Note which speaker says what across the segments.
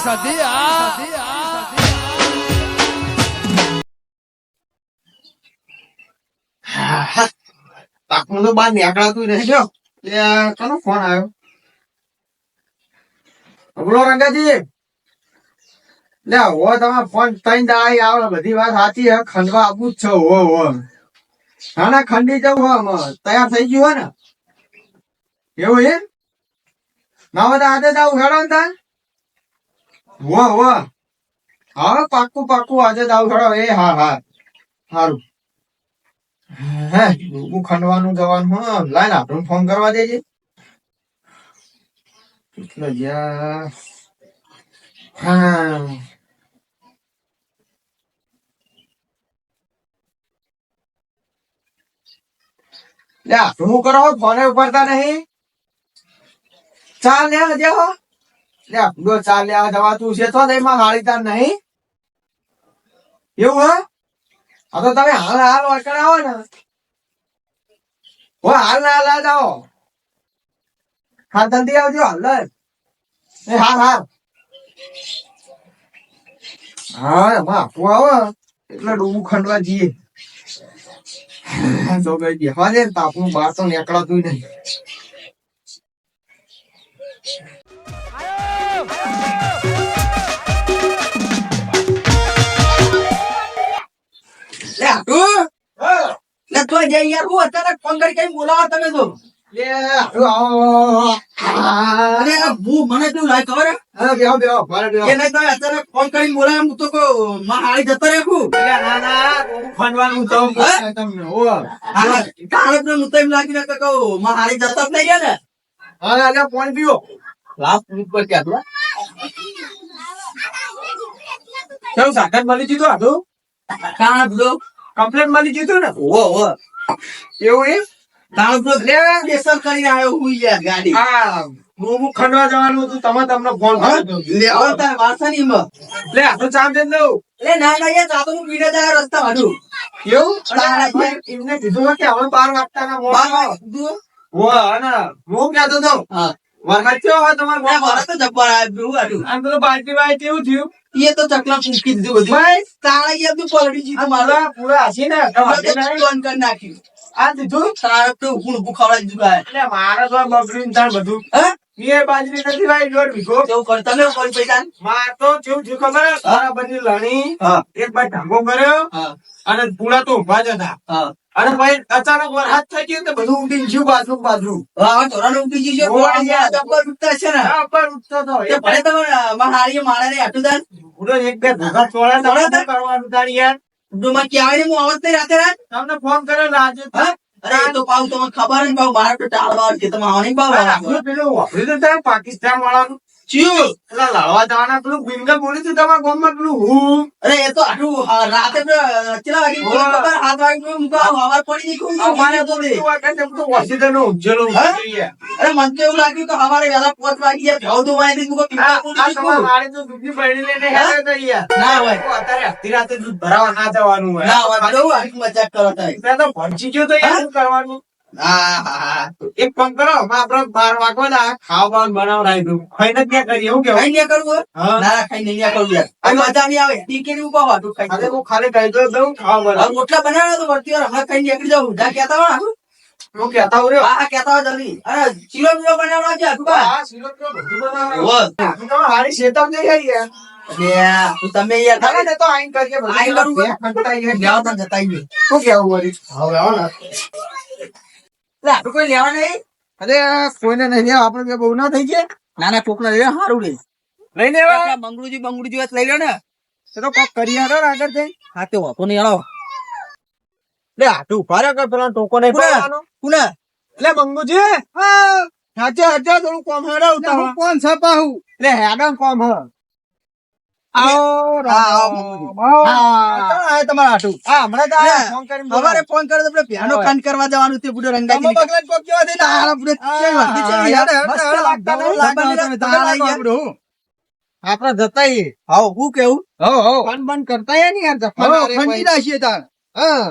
Speaker 1: સધી આ
Speaker 2: પાકમાં તો બહાર નીકળાતું નહીં જો લે કોનો ફોન આવ્યો? બોલો રંગાજી. લે, હો તમે ફોન તઈ દાઈ આવે, બધી વાત સાચી હે ખંડવા આપવું જ છે, હો હો. ના ના, ખંડી જવું હો. તૈયાર થઈ ગયું હો ને? એવું એ ના તો આજે તા આવું હેડો ને હો વાહ. હા, પાક્કું પાક્કું. આજે જ આવું એ, હા હા. સારું. હે ડૂબું ખંડવાનું જવાનું, હા. લાઈન આપણને ફોન કરવા દેજે. કેટલો જ્યાં. હા. લે, આપણું કરો? ફોને ઉપાડતા નહીં? ચાલ ને હજે લે આપણું ચાલ લે દવા તું છે તો દઈ માં હાળી તાર નહીં. એવું, હે? આ તો તમે હાલ હાલ વળકણ આવો ને. હો, હાલ ના હાલ આવો. હા ધંધી આવજો, હાલ એ, હાલ હાલ. હા, એમાં આપવું આવો. એટલે ડૂબું ખંડવા જઈએ. તો કઈ બેહવા દે તાપનું બાર તો નીકળાતું નહીં.
Speaker 3: લે તો જઈ યાર હું અચાનક ફોન કરી કઈ બોલાવો તમે તો?
Speaker 2: લે આવો, આવો, આવો.
Speaker 3: અરે હું મને કેવું લાગે ખબર હા,
Speaker 2: બેહો, બેહો, બહાર બેહો.
Speaker 3: કે નહીં તો અચાનક ફોન કરીને બોલાવે હું તો માં હાળી જતો રેખું
Speaker 2: લે, ના, ના, ડૂબું તો
Speaker 3: હો.
Speaker 2: હું?
Speaker 3: એમ લાગી ને કે કહું માં હાળી જતો જ નહીં ગયા ને.
Speaker 2: હા, અલ્યા, પાણી પીવો.
Speaker 3: લાભ પર ક્યાં તો
Speaker 2: કેવું સાકર મળી જીતું હતું
Speaker 3: કાણ બધો
Speaker 2: કમ્પ્લેટ મળી જીતું ને?
Speaker 3: ઓ ઓ
Speaker 2: એવું એ
Speaker 3: કાણ બધો બેસર કરીને આવ્યો હું યાર ગાડી.
Speaker 2: ખંડવા જવાનું હતું તમે તમને ફોન કર્યો.
Speaker 3: લે આવો તાર વારસા ની માં
Speaker 2: લે આ તો દે દઉં
Speaker 3: લે ના ના યાર ચાતો હું જાય રસ્તા વાળું.
Speaker 2: એવું?
Speaker 3: તારા
Speaker 2: એમને કીધું કે હવે બાર વાગતાના મોડ.
Speaker 3: બાર
Speaker 2: થાય.
Speaker 3: વાગ્યું.
Speaker 2: અને હું કહેતો હતો
Speaker 3: તો તો તું તો તો
Speaker 2: તો
Speaker 3: હે?
Speaker 2: અને પૂરા તો ઊભા જ હતા. અને ભાઈ અચાનક વરસાદ થઈ ગયો તો બધું ઉડી ગયું બાજુ બાજુ
Speaker 3: હવે ધોરણ ઉઠી ગયું છે ઉપર ઉઠતા છે ને.
Speaker 2: ઉપર પર ઉઠતો. એ
Speaker 3: ભલે તમે હારીએ મારા ને હાટું દાન
Speaker 2: પૂરો એક બે ભૂખા ચોળા
Speaker 3: ચોળા
Speaker 2: કરવાનું તાર યાર?
Speaker 3: ડુમાં ક્યાં ને હું આવત નહીં રાતે રાત?
Speaker 2: તમને ફોન કર્યો લાજે
Speaker 3: હા? અરે તો પાઉં તમને ખબર ને પાઉં મારે તો ટાળવા કે તમે આવવાની પાઉં
Speaker 2: પેલું વાપરી તાર પાકિસ્તાન વાળાનું
Speaker 3: ચિયું.
Speaker 2: એટલે લડવા જવાના પેલું બિંગલ બોલી તું તમારા ગામમાં પેલું હું.
Speaker 3: અરે એ તો આટલું રાતે કેટલા વાગે ખબર સાત વાગે હું તો હવાર પડી નીકળું
Speaker 2: અમારે
Speaker 3: તો
Speaker 2: તો વાગે તો વોશિંગ્ટનનો ઉજ્જવલો
Speaker 3: હા? અરે મને તો એવું લાગ્યું કે હવારે વહેલા પાંચ વાગે યાર ભેવ ધોવાઈ દીધું કે
Speaker 2: આ
Speaker 3: પીવા
Speaker 2: આ તમારા વાળે તો દૂધની બરણી લઈને
Speaker 3: હા?
Speaker 2: તો યાર.
Speaker 3: ના હોય.
Speaker 2: અત્યારે અડધી રાતે દૂધ ભરાવા ના જવાનું હોય.
Speaker 3: ના હોય મજાક કરો તાય
Speaker 2: તો ભણચી ગયો તો યાર કરવાનું? એક કામ કરો આપડે બાર વાગો ના ખાવા બાવા બનાવડાવી દઉં. ખાઈને જ ક્યાં કરીએ એવું કે
Speaker 3: ખાઈ ને કરવું
Speaker 2: હા?
Speaker 3: ના ખાઈ નહીં કરવું યાર. મજા નહીં આવે. ટીકી ઊભા હોય તું ખાઈ
Speaker 2: હું ખાલી ખાઈ દઉં દઉં ખાવા બનાવ.
Speaker 3: રોટલા બનાવ્યા તો વળતી વાર હા ખાઈ નીકળી જાઉં. જા કહેતા હોય
Speaker 2: હું. કહેતા હોય
Speaker 3: હા હા કહેતા હોય જલ્દી. અરે શીરો બીલો બનાવડા છે હકુબા
Speaker 2: આ સિરપ તો બધું બનાવડાવું.
Speaker 3: ઓહ.
Speaker 2: હારી શેતમ જઈ આવી યાર.
Speaker 3: તમે યાર
Speaker 2: ને તો આઈન કરીએ
Speaker 3: આઈન કરું. જતા.
Speaker 2: શું કેવું? હવે આવો ને.
Speaker 3: લે કોઈ લેવા નહીં?
Speaker 2: અરે કોઈને નહીં લેવા, બે બહુ ના થઈ ગયા.
Speaker 3: નાના ના કોક લઈ લે. સારું રે
Speaker 2: લઈ લેવા
Speaker 3: બંગડુજી બંગડુજી વાત લઈ લો ને.
Speaker 2: તો કોક કરી હારો આગળ થઈ
Speaker 3: હા તે વાપો નહીં આવો
Speaker 2: લે આટલું ઊભા પેલા ટોકો નહીં? પાડવાનો.
Speaker 3: કુને?
Speaker 2: લે મંગુજી હાચે હાચે થોડું કોમ હેડો ઉતાવળા.
Speaker 3: કોણ છે પાહુ?
Speaker 2: લે હેડો ને કોમ હ. આપડે જતા.
Speaker 3: હાવ, હું કેવું
Speaker 2: ફન બન કરતા ને યાર ના
Speaker 3: તાર
Speaker 2: હા.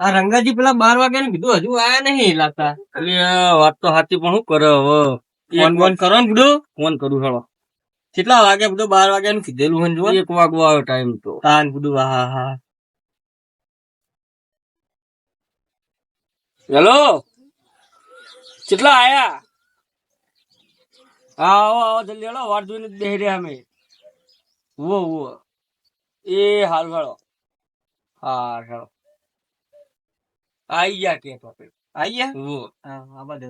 Speaker 4: આ રંગાજી પેલા બાર વાગ્યા કીધું હજુ આયા નહીં લાગતા.
Speaker 5: એટલે આ વાત તો સાચી પણ હું કરે હવે?
Speaker 4: ફોન ફોન કરો. ને બધું.
Speaker 5: ફોન કરું હળો
Speaker 4: કેટલા વાગે બધું? બાર વાગે નું કીધેલું હોય ને
Speaker 5: એક વાગો આવ્યો ટાઈમ તો.
Speaker 4: તાન બધું હા હા
Speaker 5: હેલો? કેટલા આયા? હા આવો આવો જલ્દી હેલો. વાર જોઈને જ બેહી રહ્યા અમે. વો વો એ હાલ વાળો હા હેલો. આઈ ગયા કે તો.
Speaker 4: આઈ ગયા?
Speaker 5: વો
Speaker 4: હા આ બધે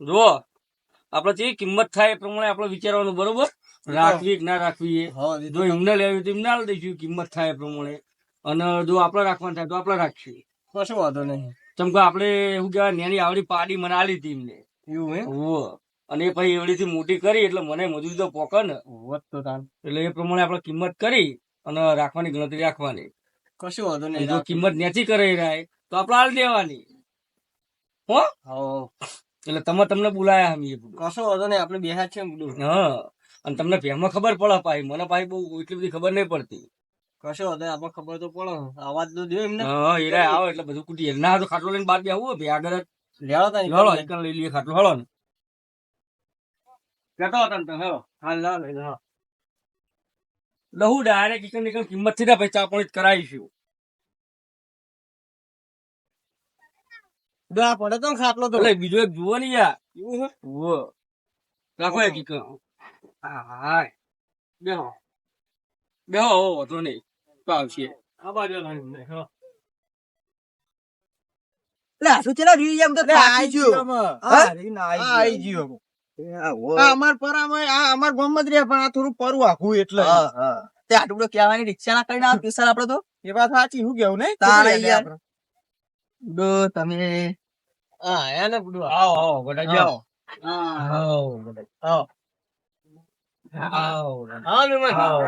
Speaker 5: જુઓ આપડે જે કિંમત થાય એ પ્રમાણે આપડે વિચારવાનું બરોબર? રાખવી કે ના રાખવી એ? જો એમને લેવી તો એમને આલી દઈશું કિંમત થાય એ પ્રમાણે. અને જો આપડે રાખવાનું થાય તો આપડે રાખશું
Speaker 4: કશો વાંધો નહીં.
Speaker 5: ચમ કે આપડે શું કહેવાય નેની આવડી પાડી મને આલી હતી એમને.
Speaker 4: એવું હે
Speaker 5: અને એ પછી એવડી થી મોટી કરી એટલે મને મજૂરી તો પોકે ને. એટલે એ પ્રમાણે આપણે કિંમત કરી અને રાખવાની ગણતરી રાખવાની.
Speaker 4: કશો વાંધો નહીં
Speaker 5: જો કિંમત નેચી કરી રાય તો આપણે આલ દેવાની. હો?
Speaker 4: હા
Speaker 5: એટલે તમે તમને બોલાયા અમે
Speaker 4: કશો હતો ને આપણે બેહા છે
Speaker 5: હા અને તમને પહેમાં ખબર પડે ભાઈ મને પાછી બહુ એટલી બધી ખબર નહીં પડતી.
Speaker 4: કશો હતો આપણે ખબર તો પડે. અવાજ તો દો એમને.
Speaker 5: હા હીરા આવો એટલે બધું કુટી ના તો ખાટલો લઈને બાર બેહવું બે આગળ
Speaker 4: લેવા તા
Speaker 5: હળો એક લઈ લઈએ ખાટલો. હળો ને. કેતો હતા તમે
Speaker 4: હા લા લઈ હા
Speaker 5: લહુ ડાયરેક્ટ એકન કિંમતથી પછી ચા પાણી કરાવીશું.
Speaker 4: દા પડે તો ખાટલો તો.
Speaker 5: એટલે બીજો એક જુઓ ને યાર.
Speaker 4: એવું
Speaker 5: જુઓ. રાખો એક એકન હા હાય બેહો. બેહો વાંધો નહીં. તો આવશે.
Speaker 4: આ બાજુ
Speaker 3: રિક્ષા ના કરીને આ પિસર આપડે તો
Speaker 4: એ વાત સાચી શું કેવું
Speaker 3: ને ડો તમે.
Speaker 4: હા એને બધું
Speaker 5: આવો આવો ગોડા જાઓ આવો. ગોડા આવો આવો.
Speaker 4: હા મેમન
Speaker 5: આવો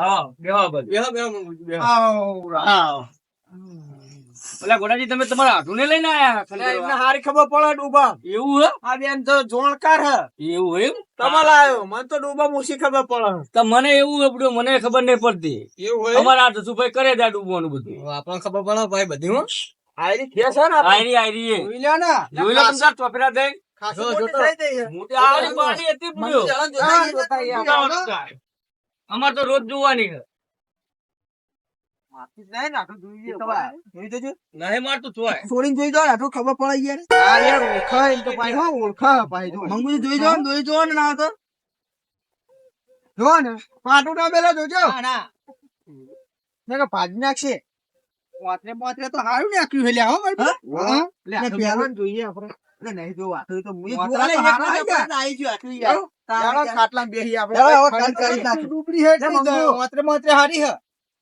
Speaker 5: આવો બેહો બધું.
Speaker 4: બેહો બેહો બેહો
Speaker 5: આવો. પેલા ગોડાજી તમે તમારા હાથુને લઈને આયા
Speaker 4: એમને હારી ખબર પડે ડૂબા.
Speaker 5: એવું હે?
Speaker 4: આ બેન તો જોણકાર હે.
Speaker 5: એવું એમ?
Speaker 4: તમારે આવ્યો મને તો ડૂબા મૂસી ખબર પડે.
Speaker 5: તો મને એવું આપડું મને ખબર નહીં પડતી.
Speaker 4: એવું
Speaker 5: તમારા હાથ શું સુભાઈ કરે ત્યાં ડૂબવાનું બધું?
Speaker 4: આપણને ખબર પડે ભાઈ બધી હું. આયરી ફેસ હે ને
Speaker 5: આયરી આયરી
Speaker 4: જોઈ લે ને.
Speaker 5: જોઈ લો તમે તાર ચોપડા
Speaker 4: ખાસી મોટી થઈ ગઈ
Speaker 5: મોટી આવડી પાડી હતી પૂર્યો. અમાર તો રોજ જોવાની છે.
Speaker 4: નહીં ને, આટલું જોઈએ ભાઈ.
Speaker 3: જોઈ જોજો.
Speaker 5: નહીં મારતું તોય
Speaker 3: છોડીને જોઈ જો આટલું ખબર પડે યાર.
Speaker 4: હા, યાર, ઓળખાય એમ તો ભાઈ, હો, ઓળખાય ભાઈ, જો.
Speaker 3: મંગુજી જોઈ જો જોઈ જો ને ના તો.
Speaker 4: જો ને, પાટું ના પેલા જોજો.
Speaker 3: ના ના.
Speaker 4: કે ભાજી નાખશે. પોતરે પોતરે તો હારું નાખ્યું છે લ્યા, હો? લે,
Speaker 3: પેલું-
Speaker 4: જોઈએ આપણે.
Speaker 3: એટલે નહીં જો આટલું તો મુઈ જોવા
Speaker 4: હારા આઈ
Speaker 3: જ. આટલું યાર તારે
Speaker 4: ચાલો, બેસી આપણે. ડૂબડી હે. પોતરે પોતરે હારી હે.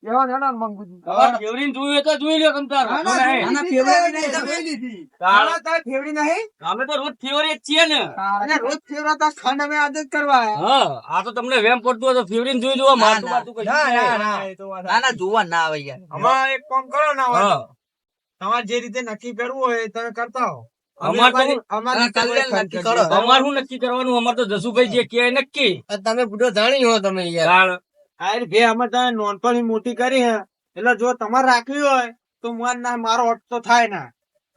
Speaker 4: એવો ને ને મંગુજી.
Speaker 5: જોયું તો જોઈ લ્યો તમ તાર.
Speaker 4: ના, ના,
Speaker 5: નહીં.
Speaker 3: આના
Speaker 4: લીધી
Speaker 3: ફેવરેટ
Speaker 4: લીધી.
Speaker 3: નહીં, તમે લીધી.
Speaker 4: તારા તાર ફેવડી નહીં?
Speaker 5: અમે તો રોજ ફેવરેટ છીએ ને.
Speaker 4: અને રોજ ફેવરાતા ખંડ અમે આદત કરવા હા.
Speaker 5: આ તો તમને વેમ પડતું હોય તો ફેવરીને જોઈ જોવા મારતું મારતું કઈ
Speaker 4: ના, ના,
Speaker 3: જોવા ના આવે યાર.
Speaker 4: અમાર એક કામ કરો ના હોય તમારે જે રીતે નક્કી કરવું હોય એ તમે કરતા હો.
Speaker 5: અમારે
Speaker 3: નક્કી કરો.
Speaker 5: અમાર શું નક્કી કરવાનું? અમાર તો જસુભાઈ જે કે નક્કી.
Speaker 4: તમે બુઢો જાણી હો તમે
Speaker 5: તાળ.
Speaker 4: અરે ભે અમે તમે નોનપણી મોટી કરી હે. એટલે જો તમારે રાખવી હોય તો મન ના મારો હટ તો થાય ના.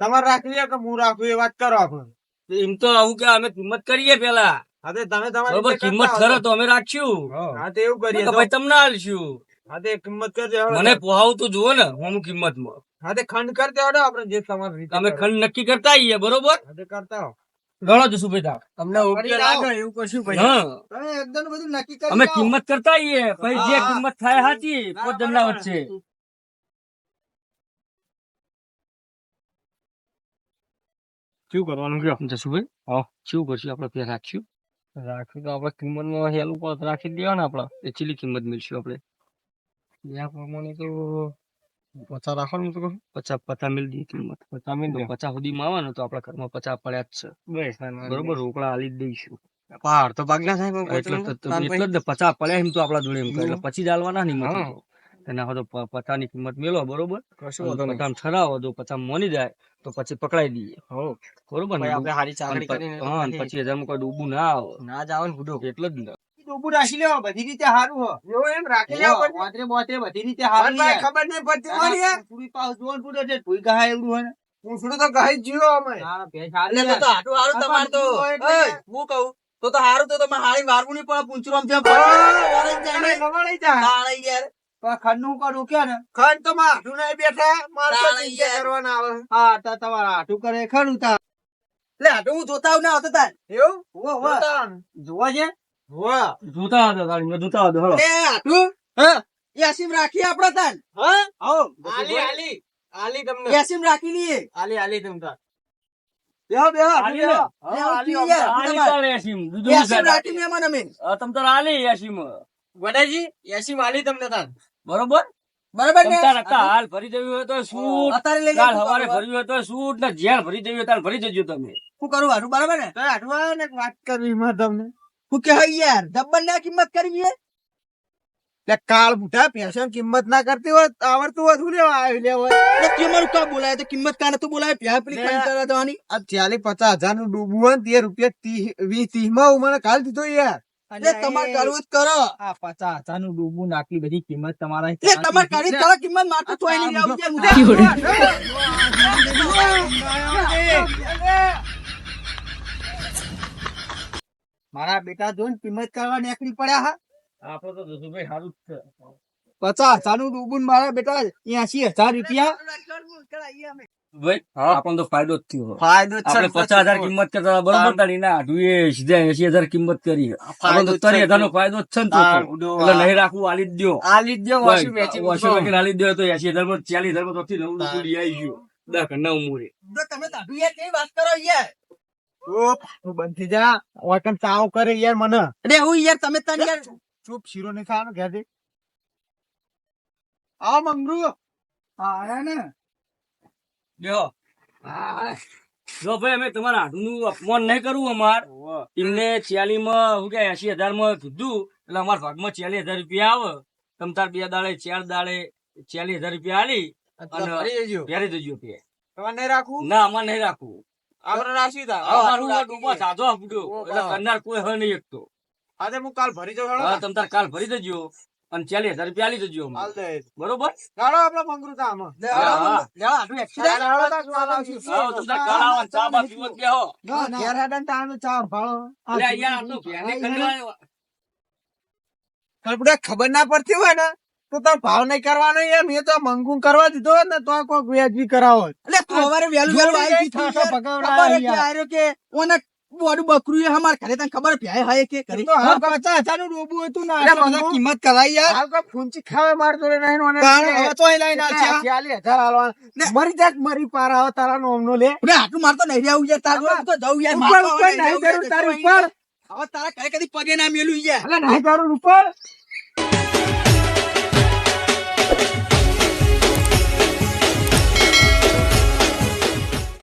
Speaker 4: તમારે રાખવી હોય કે હું રાખું એ વાત કરો આપણે.
Speaker 5: એમ તો આવું કે અમે કિંમત કરીએ પેલા.
Speaker 4: હા તે તમે તમારી
Speaker 5: બરોબર કિંમત
Speaker 4: કરો
Speaker 5: તો અમે રાખશું.
Speaker 4: હા. તો એવું કરીએ.
Speaker 5: ભાઈ તમને આલશું.
Speaker 4: હા તે કિંમત કરજો.
Speaker 5: મને પોહાવ તો જુઓ ને હું કિંમતમાં
Speaker 4: હા તે ખંડ કરતા આપણે જે તમારી રીતે
Speaker 5: તમે ખંડ નક્કી કરતા આવીએ બરોબર?
Speaker 4: હા તે કરતા
Speaker 5: ગણો જસુભાઈ તાર
Speaker 4: તમને એવું કશું એકદમ બધું નક્કી
Speaker 5: અમે કિંમત કરતા પછી જે. કિંમત થાય
Speaker 4: હાચી
Speaker 5: પોત વચ્ચે
Speaker 4: શું કરવાનું કયો?
Speaker 5: જસુભાઈ હા. શું કરશું? આપણે પેલા રાખ્યું
Speaker 4: રાખી તો આપણે કિંમતમાં હેલું રાખી દેવા ને આપણે.
Speaker 5: એ ચીલી કિંમત મળશું આપણે?
Speaker 4: ત્યાં પ્રમાણે તો પચાસ રાખવાનું તો
Speaker 5: પચાસ પચાસ મિલ દી કિંમત
Speaker 4: પચાસ મિલ
Speaker 5: તો પચાસ સુધીમાં આવે ને તો આપણા ઘરમાં પચાસ પડ્યા જ છે. બરોબર? રોકડા આલી જ દઈશું.
Speaker 4: પાર તો ભાગલા સાહેબ
Speaker 5: એટલે
Speaker 4: પચીસ
Speaker 5: તો- તો એટલે જ ને પચાસ પડ્યા એમ તો આપણા જોડે એમ એટલે પછી જ આલવાના નહીં તો. એના હાથે પ- કિંમત મેળવો બરોબર. પચાસ ઠરાવો જો પચાસ મોની જાય તો પછી પકડાઈ દઈએ. બરોબર ને?
Speaker 4: આપણે ચાકરી કરીને
Speaker 5: પછી કોઈ ડૂબું ના આવે.
Speaker 4: ના જાવ ને બુડો
Speaker 5: એટલે જ ને
Speaker 2: રાખી લેવો બધી રીતે સારું હો. એવું એમ? રાખી લેવો બોતરે બોતરે બધી રીતે સારું
Speaker 4: ભાઈ ખબર નહીં પડતી મારી યાર.
Speaker 2: પૂરી પાસ જોન પૂરો છે ભૂઈ ગહા એવું હોય ને.
Speaker 4: પૂંછડું તો ગાઈ જીવો અમે.
Speaker 2: હા ભેંસ
Speaker 3: એટલે તો તો હારું હારું તમારે તો. હું કહું તો તો હારું તો તમે હાળી મારવું નહીં પણ પૂંછડું આમ જાય તાળી યાર.
Speaker 2: ખંડનું કરું કે ને?
Speaker 4: ખંડ તો હાથું નહીં બેઠા. મારે. કરવાના આવે.
Speaker 2: હા તો તમારા હાટું કરે ખરું તા
Speaker 3: લે હાટુ હું જોતા આવું ને આવતા તાર.
Speaker 4: એવું.
Speaker 2: જોવા છે?
Speaker 4: વાહ
Speaker 5: જોતા હતા તાળી જોતા હતા હળો.
Speaker 3: લે હાટુ.
Speaker 2: હા?
Speaker 3: યાસીમ રાખી આપડા તાર
Speaker 2: હા? આવો.
Speaker 4: આલી આલી. આલી તમને.
Speaker 3: યાસીમ રાખી લઈએ.
Speaker 2: આલી આલી તમ તાર. બેહો બેહો
Speaker 5: આલી ને?
Speaker 3: લે, આવું પીએ. યાર.
Speaker 5: આલી યાસીમ.
Speaker 3: યાસીમ રાખી મહેમાન અમે
Speaker 5: હા, તમ તારે આલી યાસીમ.
Speaker 2: ગોડાજી એસી માલી તમને તાર.
Speaker 5: બરોબર?
Speaker 3: બરાબર ને?
Speaker 5: હાલ ભરી દેવી હોય તો સૂટ.
Speaker 3: અત્યારે લઈ
Speaker 5: કાલ સવારે ભરવી હોય તો સૂટ ને જ્યાં ભરી દેવી હોય ત્યારે ભરી દેજો તમે.
Speaker 3: શું કરું હાટુ? બરાબર ને?
Speaker 2: તો ને વાત કરવી માં તમને.
Speaker 3: હું કે હઈ યાર ડબ્બલ ને કિંમત કરવી હે?
Speaker 2: એટલે કાળ બુઢા પેશન કિંમત ના કરતી હોય આવડતું હોય શું લેવા આવી લેવો
Speaker 3: હોય. તે મારું કા બોલાય તો કિંમત કાને તું બોલાય? પ્યા પેલી. કંટાળા દેવાની
Speaker 2: આ ચાલી પચાસ હજારનું ડૂબવું હોય ને તે રૂપિયા ત્રીસ વીસ ત્રીસમાં હું મને કાલ દીધો યાર.
Speaker 3: એટલે તમારે કરવું જ કરો.
Speaker 2: આ પચાસ હજારનું ડૂબવું નાખી બધી કિંમત તમારા
Speaker 3: એટલે તમારે કરી કરો કિંમત મારતો તો એની આવું છે મુદ્દા.
Speaker 2: મારા બેટા જોઈને કિંમત કરવા નીકળી પડ્યા હા.
Speaker 5: આપડે તો જસુભાઈ સારું જ છે.
Speaker 2: પચાસ હજારનું ડૂબવું મારા બેટા એસી હજાર રૂપિયા.
Speaker 5: આપણને તો ફાયદો જ થયો.
Speaker 2: ફાયદો
Speaker 5: આપણે પચાસ હજાર કિંમત કરતા બરોબર તારી ના આઢું સીધા એસી હજાર કિંમત કરી. આપણને તો ત્રીસ હજાર નો ફાયદો જ છે ને. એટલે નહીં રાખવું આલી જ દ્યો.
Speaker 2: આલી જ દો વોશિંગ
Speaker 5: મશીન આલી દો તો એસી હજારમાં ચાલીસ હજારમાં તો થી નવું નવું આવી ગયું. દસ નવ મૂરે
Speaker 3: તો તમે દાદુ યાર કેવી વાત કરો યાર.
Speaker 2: તું બંધ થઈ જા. ઓકન તાવ કરે યાર મને.
Speaker 3: અરે હું યાર તમે તને યાર
Speaker 2: ચૂપ શીરો નહીં ખાવાનો ઘેરથી. આ મંગરુ. આયા ને.
Speaker 5: જો. જો ભાઈ અમે તમારા હાથનું અપમાન નહીં કરવું અમાર. એમને છિયાલી માં શું કે એસી હજારમાં કીધું. એટલે અમારા ભાગમાં છિયાલી હજાર રૂપિયા આવે. તમ તાર બે દાડે ચાર દાડે છિયાલી હજાર રૂપિયા આલી. અને પહેરી દેજો પે
Speaker 2: તમારે નહીં રાખવું?
Speaker 5: ના અમારે નહીં રાખવું.
Speaker 2: આપણે રાખી તા
Speaker 5: અમારું આ ડૂબા સાધો આપજો એટલે કરનાર કોઈ હોય નહીં એકતો
Speaker 2: આજે હું કાલ ભરી જાઉં
Speaker 5: હા તમ તાર કાલ ભરી દેજો. અને ચાલીસ હજાર રૂપિયા આલી દેજો
Speaker 2: હાલ દે.
Speaker 5: બરોબર?
Speaker 2: ચાલો આપણે મંગરૂ તા આમાં.
Speaker 5: હા, હા. હા, ચા બા પીવત કે
Speaker 2: હો. ઘેર હેડે ને ચા ભાળો.
Speaker 5: અલે યાર આટલું ભેની કરવા
Speaker 2: કલ્પના ખબર ના પડતી હોય ને? તો તાર ભાવ નહીં કરવાનો યાર મેં તો મંગું કરવા દીધો ને તો કોઈ વ્યાજબી કરાવો
Speaker 3: એટલે તું સવારે વહેલું વહેલું આવી ગઈ તું ખબર? કે આર્યો કે ઓને બોડું બકરું એ અમાર ઘરે તને ખબર ભ્યાય હાય કે કરી
Speaker 2: તો હાલ કાચા હજારનું ડૂબું હતું ના
Speaker 3: મને કિંમત કરાઈ યાર.
Speaker 2: હાલ કો ફૂંચી ખાવે માર જોડે નહીં ઓને
Speaker 3: હવે તો અહીં લઈને
Speaker 2: આ
Speaker 3: આવશે.
Speaker 2: ચાલીસ હજાર
Speaker 3: ને-
Speaker 2: મરી જાક મરી પાર હવે તારા નોમનો લે.
Speaker 3: અરે આટલું મારતો નહીં આવું યાર તારું તો જવું યાર
Speaker 2: ઉપર
Speaker 3: મારતો
Speaker 2: ઉપર
Speaker 3: રહેવું
Speaker 2: તારી ઉપર.
Speaker 3: હવે તારા ઘરે કદી પગે ના મેલું યાર.
Speaker 2: અલે નહીં તારું ઉપર. Thank you.